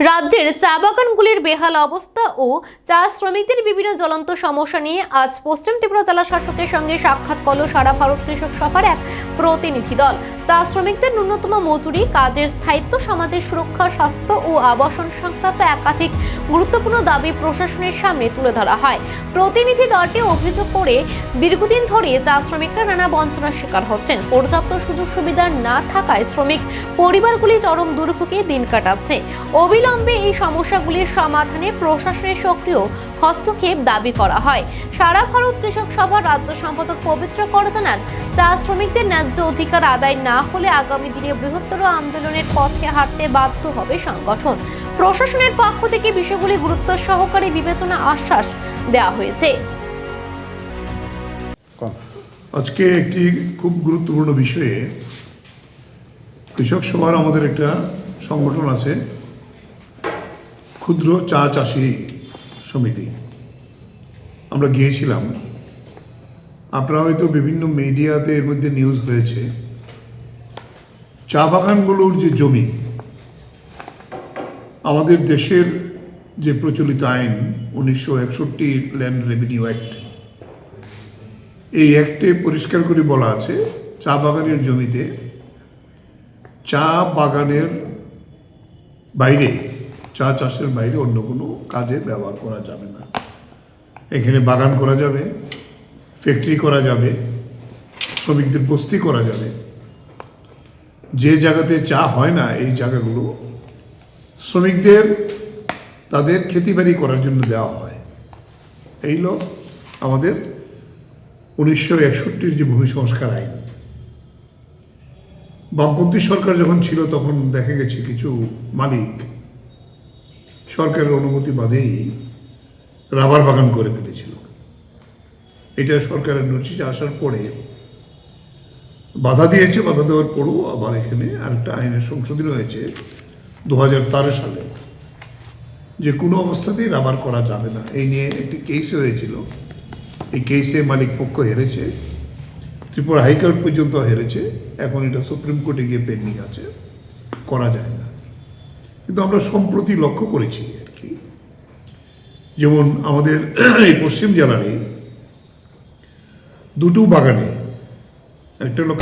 রাজ্যের চা বাগানগুলির বেহাল অবস্থা ও চা শ্রমিকদের বিভিন্ন জ্বলন্ত সমস্যা নিয়ে আজ পশ্চিম ত্রিপুরা জেলা শাসকের সঙ্গে সাক্ষাৎ করল সারা ভারত কৃষক সভার এক প্রতিনিধি দল। চা শ্রমিকদের ন্যূনতম মজুরি, কাজের স্থায়িত্ব, সমাজের সুরক্ষা, স্বাস্থ্য ও আবাসন সংক্রান্ত একাধিক গুরুত্বপূর্ণ দাবি প্রশাসনের সামনে তুলে ধরা হয়। প্রতিনিধি দলটি অভিযোগ করে, দীর্ঘদিন ধরে চা শ্রমিকরা নানা বঞ্চনার শিকার হচ্ছেন। পর্যাপ্ত সুযোগ সুবিধা না থাকায় শ্রমিক পরিবারগুলি চরম দুর্ভোগে দিন কাটাচ্ছে। অবিলম্বে এই সমস্যাগুলির সমাধানে প্রশাসনের সক্রিয় হস্তক্ষেপ দাবি করা হয়। সারা ভারত কৃষক সভার রাজ্য সম্পাদক পবিত্র কর জানান, চা শ্রমিকদের ন্যায্য অধিকার আদায় না হলে আগামী দিনে বৃহত্তর আন্দোলনের পথে হাঁটতে বাধ্য হবে সংগঠন। প্রশাসনের পক্ষ থেকে বিষয়গুলি গুরুত্ব সহকারে বিবেচনা আশ্বাস দেওয়া হয়েছে। আজকে একটি খুব গুরুত্বপূর্ণ বিষয়ে কৃষক সভার আমাদের একটা সংগঠন আছে ক্ষুদ্র চা চাষি সমিতি। আমরা গিয়েছিলাম। আপনারা হয়তো বিভিন্ন মিডিয়াতে এর মধ্যে নিউজ হয়েছে। চা বাগানগুলোর যে জমি, আমাদের দেশের যে প্রচলিত আইন, উনিশশো একষট্টি ল্যান্ড রেভিনিউ অ্যাক্ট এই অ্যাক্টে পরিষ্কার করে বলা আছে, চা বাগানের জমিতে চা বাগানের বাইরে চা চাষের বাইরে অন্য কোনো কাজে ব্যবহার করা যাবে না। এখানে বাগান করা যাবে ফ্যাক্টরি করা যাবে, শ্রমিকদের বস্তি করা যাবে। যে জায়গাতে চা হয় না, এই জায়গাগুলো শ্রমিকদের তাদের খেতিবাড়ি করার জন্য দেওয়া হয়। এই হলো আমাদের উনিশশো একষট্টির যে ভূমি সংস্কার আইন। বামপন্থী সরকার যখন ছিল, তখন দেখা গেছে কিছু মালিক সরকারের অনুমতি বাদেই রাবার বাগান করে ফেলেছিল। এটা সরকারের নোটিশে আসার পরে বাধা দিয়েছে, বাধা দেওয়ার পরও আবার এখানে আরেকটা আইনের সংশোধন হয়েছে দু হাজার তেরো সালে। যে কোনো অবস্থাতেই রাবার করা যাবে না। এই নিয়ে একটি কেস হয়েছিল। এই কেসে মালিক পক্ষ হেরেছে। ত্রিপুরা হাইকোর্ট পর্যন্ত হেরেছে। এখন এটা সুপ্রিম কোর্টে গিয়ে পেন্ডিং আছে। করা যায় না। কিন্তু আমরা সম্প্রতি লক্ষ্য করেছি আর কি। যেমন আমাদের এই পশ্চিম জেলারই দুটো বাগানে একটা হলো